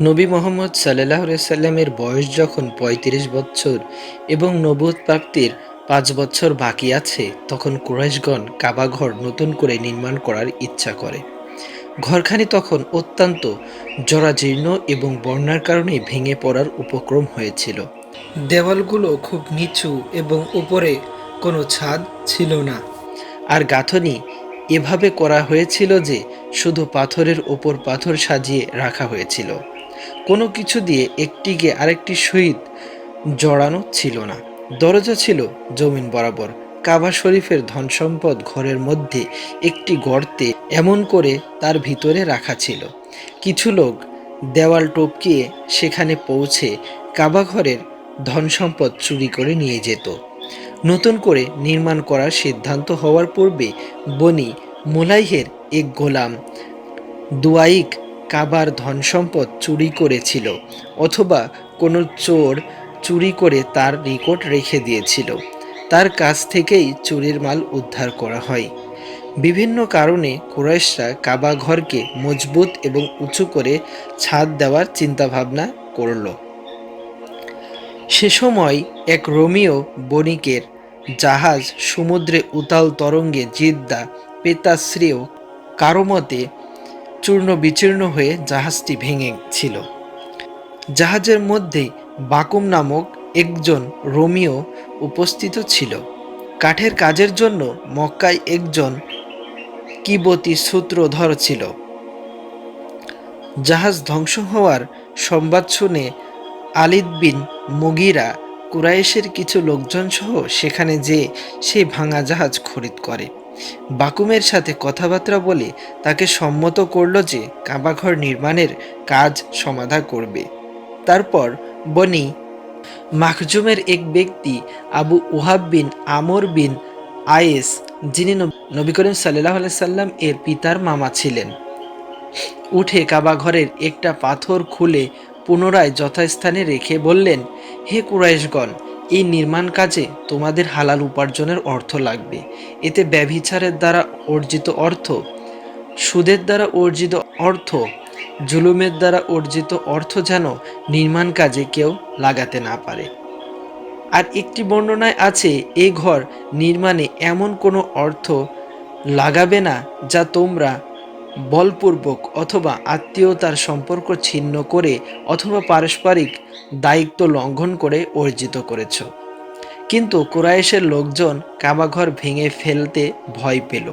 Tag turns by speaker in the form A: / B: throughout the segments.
A: নবী মোহাম্মদ সাল্লাহ সাল্লামের বয়স যখন ৩৫ বছর এবং নবুত প্রাপ্তির পাঁচ বছর বাকি আছে, তখন কুরাইশগণ কাবাঘর নতুন করে নির্মাণ করার ইচ্ছা করে। ঘরখানি তখন অত্যন্ত জরাজীর্ণ এবং বন্যার কারণে ভেঙে পড়ার উপক্রম হয়েছিল। দেওয়ালগুলো খুব নিচু এবং উপরে কোনো ছাদ ছিল না। আর গাঁথনি এভাবে করা হয়েছিল যে শুধু পাথরের ওপর পাথর সাজিয়ে রাখা হয়েছিল। কোনো কিছু দিয়ে একটিকে আরেকটি সহিত জড়ানো ছিল না। দরজা ছিল জমিন বরাবর। কাবা শরীফের ধন সম্পদ ঘরের মধ্যে একটি গর্তে এমন করে তার ভিতরে রাখা ছিল। কিছু লোক দেওয়াল টপকিয়ে সেখানে পৌঁছে কাবা ঘরের ধন সম্পদ চুরি করে নিয়ে যেত। নতুন করে নির্মাণ করার সিদ্ধান্ত হওয়ার পূর্বে বনি মোলাইহের এক গোলাম দুয়াইক কাবার ধন সম্পদ চুরি করেছিল অথবা কোনো চোর চুরি করে তার নিকট রেখে দিয়েছিল। তার কাছ থেকেই চুরির মাল উদ্ধার করা হয়। বিভিন্ন কারণে কুরাইশরা কাবা ঘরকে মজবুত এবং উঁচু করে ছাদ দেওয়ার চিন্তাভাবনা করল। সে সময় এক রোমিও বণিকের জাহাজ সমুদ্রে উতাল তরঙ্গে জিদ্দা, পেতাশ্রেয় কারও মতে চূর্ণ বিচীর্ণ হয়ে জাহাজটি ভেঙে ছিল। জাহাজের মধ্যে বাকুম নামক একজন রোমিও উপস্থিত ছিল। কাঠের কাজের জন্য মক্কায় একজন কিবতী সূত্রধর ছিল। জাহাজ ধ্বংস হওয়ার সংবাদ শুনে আলিদ বিন মুগিরা কুরাইশের কিছু লোকজন সহ সেখানে যে সে ভাঙা জাহাজ খরিদ করে। বাকুমের সাথে কথাবার্তা বলে তাকে সম্মত করল যে কাবাঘর নির্মাণের কাজ সমাধা করবে। তারপর বনি, মাখজুমের এক ব্যক্তি আবু উহাব বিন আমর বিন আয়েস, যিনি নবী করিম সাল্লাহ সাল্লাম এর পিতার মামা ছিলেন। উঠে কাবাঘরের একটা পাথর খুলে পুনরায় যথাস্থানে রেখে বললেন, হে কুরাইশগণ এই নির্মাণ কাজে তোমাদের হালাল উপার্জনের অর্থ লাগবে। এতে ব্যভিচারের দ্বারা অর্জিত অর্থ, সুদের দ্বারা অর্জিত অর্থ, জুলুমের দ্বারা অর্জিত অর্থ যেন নির্মাণ কাজে কেউ লাগাতে না পারে। আর একটি বর্ণনায় আছে, এ ঘর নির্মাণে এমন কোনো অর্থ লাগাবে না যা তোমরা বলপূর্বক অথবা আত্মীয়তার সম্পর্ক ছিন্ন করে অথবা পারস্পরিক দায়িত্ব লঙ্ঘন করে অর্জিত করেছ। কিন্তু কুরাইশের লোকজন কাবাঘর ভেঙে ফেলতে ভয় পেল।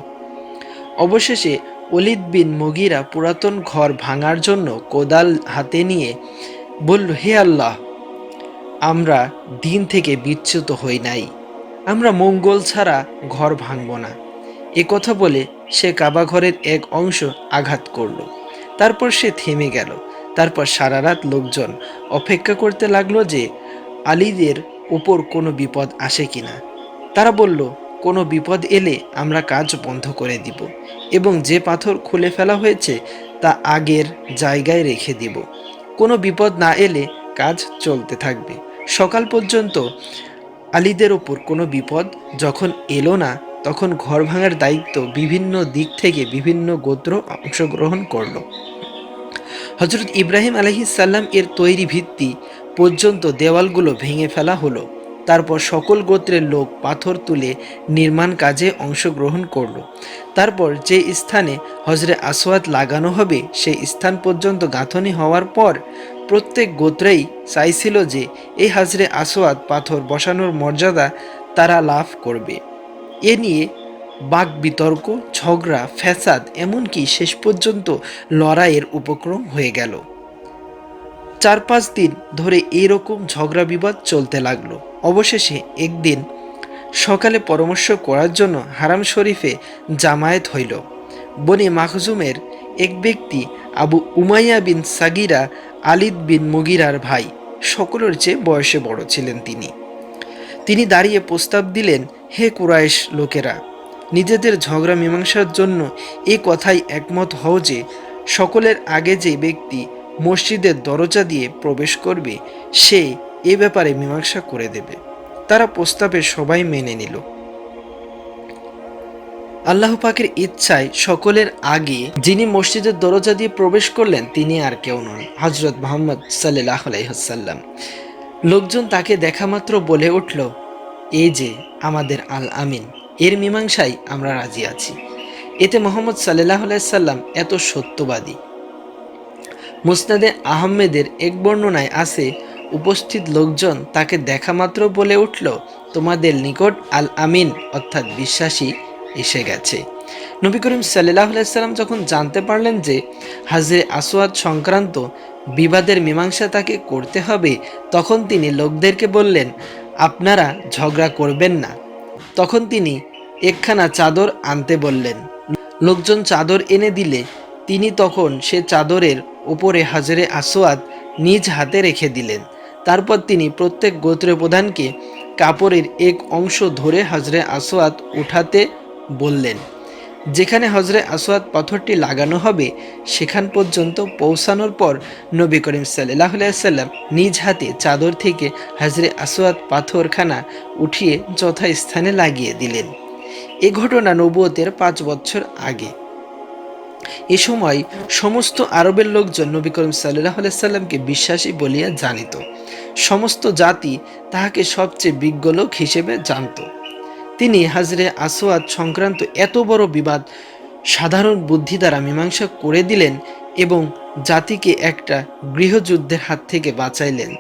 A: অবশেষে অলিদ বিন মগিরা পুরাতন ঘর ভাঙার জন্য কোদাল হাতে নিয়ে বলল, হে আল্লাহ, আমরা দিন থেকে বিচ্যুত হই নাই। আমরা মঙ্গল ছাড়া ঘর ভাঙব না। এ কথা বলে সে কাবা ঘরের এক অংশ আঘাত করল। তারপর সে থেমে গেল। তারপর সারা রাত লোকজন অপেক্ষা করতে লাগল যে আলীদের উপর কোনো বিপদ আসে কিনা। তারা বলল, কোনো বিপদ এলে আমরা কাজ বন্ধ করে দিব এবং যে পাথর খুলে ফেলা হয়েছে তা আগের জায়গায় রেখে দিব। কোনো বিপদ না এলে কাজ চলতে থাকবে। সকাল পর্যন্ত আলীদের ওপর কোনো বিপদ যখন এলো না তখন ঘর ভাঙার দায়িত্ব বিভিন্ন দিক থেকে বিভিন্ন গোত্র অংশগ্রহণ করল। হজরত ইব্রাহিম আলহিসাল্লাম এর তৈরি ভিত্তি পর্যন্ত দেওয়ালগুলো ভেঙে ফেলা হলো। তারপর সকল গোত্রের লোক পাথর তুলে নির্মাণ কাজে অংশগ্রহণ করল। তারপর যে স্থানে হজরে আসওয়াদ লাগানো হবে, সেই স্থান পর্যন্ত গাঁথনি হওয়ার পর প্রত্যেক গোত্রেই চাইছিল যে, এই হাজরে আসওয়াদ পাথর বসানোর মর্যাদা তারা লাভ করবে। এ নিয়ে বাক বিতর্ক, ঝগড়া, ফ্যাসাদ, এমনকি শেষ পর্যন্ত লড়াইয়ের উপক্রম হয়ে গেল। চার পাঁচ দিন ধরে এরকম ঝগড়া বিবাদ চলতে লাগল। অবশেষে একদিন সকালে পরামর্শ করার জন্য হারাম শরীফে জামায়াত হইল। বনি মাখজুমের এক ব্যক্তি আবু উমাইয়া বিন সাগিরা, আলিদ বিন মুগিরার ভাই, সকলের চেয়ে বয়সে বড় ছিলেন তিনি। তিনি দাঁড়িয়ে প্রস্তাব দিলেন, হে কুরাইশ লোকেরা, নিজেদের ঝগড়া মীমাংসার জন্য এই কথাই একমত হও যে, সকলের আগে যে ব্যক্তি মসজিদের দরজা দিয়ে প্রবেশ করবে, সে এ ব্যাপারে মীমাংসা করে দেবে। তারা প্রস্তাবে সবাই মেনে নিল। আল্লাহ পাকের ইচ্ছায় সকলের আগে যিনি মসজিদের দরজা দিয়ে প্রবেশ করলেন, তিনি আর কেউ নন হজরত মোহাম্মদ সাল্লাহ আলাইহাল্লাম লোকজন তাকে দেখা মাত্র বলে উঠল এই যে আমাদের আল আমিন এর মীমাংসায় আমরা রাজি আছি। এতে মোহাম্মদ সাল্লাহ সাল্লাম এত সত্যবাদী। মুসনাদে আহমেদের এক বর্ণনায় আছে, উপস্থিত লোকজন তাকে দেখা মাত্র বলে উঠল, তোমাদের নিকট আল আমিন অর্থাৎ বিশ্বাসী এসে গেছে। নবী করিম সাল্লাহ সাল্লাম যখন জানতে পারলেন যে হাজরে আসোয়াদ সংক্রান্ত বিবাদের মীমাংসা তাকে করতে হবে, তখন তিনি লোকদেরকে বললেন আপনারা ঝগড়া করবেন না। তখন তিনি একখানা চাদর আনতে বললেন। লোকজন চাদর এনে দিলে তিনি তখন সে চাদরের ওপরে হাজারে আসোয়াদ নিজ হাতে রেখে দিলেন। তারপর তিনি প্রত্যেক গোত্র প্রধানকে কাপড়ের এক অংশ ধরে হাজরে আসোয়াদ উঠাতে বললেন। যেখানে হজরে আসোয়াদ পাথরটি লাগানো হবে, সেখান পর্যন্ত পৌঁছানোর পর নবী করিম সাল্লাহ সাল্লাম নিজ হাতে চাদর থেকে হজরে আসোয়াদ পাথরখানা উঠিয়ে যথাস্থানে লাগিয়ে দিলেন। এ ঘটনা নবুয়তের পাঁচ বছর আগে। এ সময় সমস্ত আরবের লোকজন নবী করিম সাল্লাহ সাল্লামকে বিশ্বাসী বলিয়া জানিত। সমস্ত জাতি তাহাকে সবচেয়ে বিজ্ঞ লোক হিসেবে জানত। তিনি হাজরে আসোয়াদ সংক্রান্ত এত বড় বিবাদ সাধারণ বুদ্ধি দ্বারা মীমাংসা করে দিলেন এবং জাতিকে একটা গৃহযুদ্ধের হাত থেকে বাঁচাইলেন।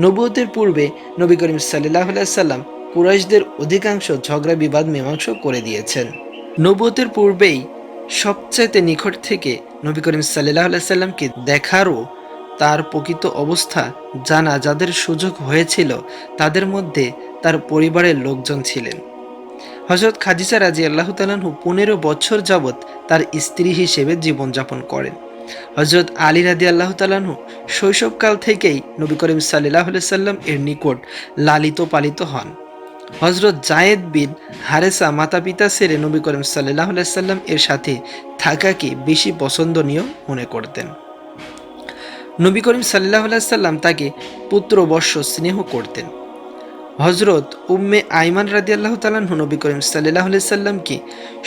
A: নবুয়তের পূর্বে নবী করিম সাল্লাহ সাল্লাম কুরাইশদের অধিকাংশ ঝগড়া, বিবাদ, মীমাংসা করে দিয়েছেন। নবুয়তের পূর্বেই সবচাইতে নিকট থেকে নবী করিম সাল্লাহ সাল্লামকে দেখারও তার প্রকৃত অবস্থা জানা, যাদের সুযোগ হয়েছিল, তাদের মধ্যে তার পরিবারের লোকজন ছিলেন। হজরত খাদিজা রাজি আল্লাহ তালাহু পনেরো বছর যাবৎ তার স্ত্রী হিসেবে জীবনযাপন করেন। হজরত আলী রাদি আল্লাহ তালাহু শৈশবকাল থেকেই নবী করিম সাল্লাহ সাল্লাম এর নিকট লালিত পালিত হন। হজরত জায়েদ বিন হারেসা মাতা পিতা সেরে নবী করিম সাল্লাহ সাল্লাম এর সাথে থাকাকে বেশি পছন্দনীয় মনে করতেন। নবী করিম সাল্লাহ সাল্লাম তাকে পুত্রবর্ষ স্নেহ করতেন। হজরত উম্মে আইমান রাদি আল্লাহ তালাহ নবী করিম সাল্লাহ সাল্লামকে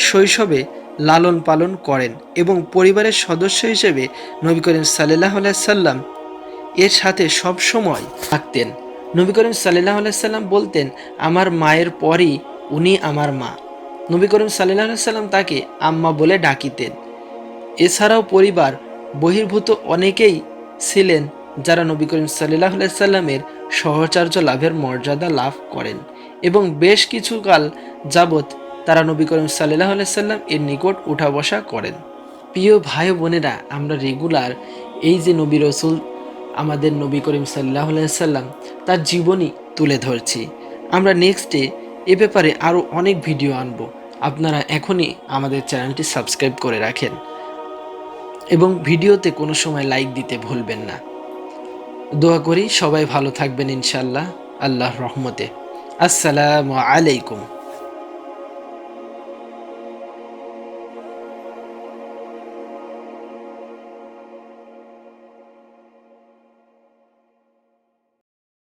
A: শৈশবে লালন পালন করেন এবং পরিবারের সদস্য হিসেবে নবী করিম সাল্লাহ সাল্লাম এর সাথে সব সময় থাকতেন। নবী করিম সাল্লাহ সাল্লাম বলতেন, আমার মায়ের পরই উনি আমার মা। নবী করিম সাল্লাহ সাল্লাম তাকে আম্মা বলে ডাকিতেন। এছাড়াও পরিবার বহির্ভূত অনেকেই ছিলেন যারা নবী করিম সাল্লাহ সাল্লামের সহচার্য লাভের মর্যাদা লাভ করেন এবং বেশ কিছু কাল যাবৎ তারা নবী করিম সাল্লাহ সাল্লাম এর নিকট উঠা বসা করেন। প্রিয় ভাই বোনেরা, আমরা রেগুলার এই যে নবী রসুল, আমাদের নবী করিম সাল্লাহ সাল্লাম, তার জীবনী তুলে ধরছি। আমরা নেক্সটে এ ব্যাপারে আরও অনেক ভিডিও আনব। আপনারা এখনই আমাদের চ্যানেলটি সাবস্ক্রাইব করে রাখেন এবং ভিডিওতে কোনো সময় লাইক দিতে ভুলবেন না। দোয়া করি সবাই ভালো থাকবেন ইনশাল্লাহ আল্লাহ রহমতে। আসসালামু আলাইকুম।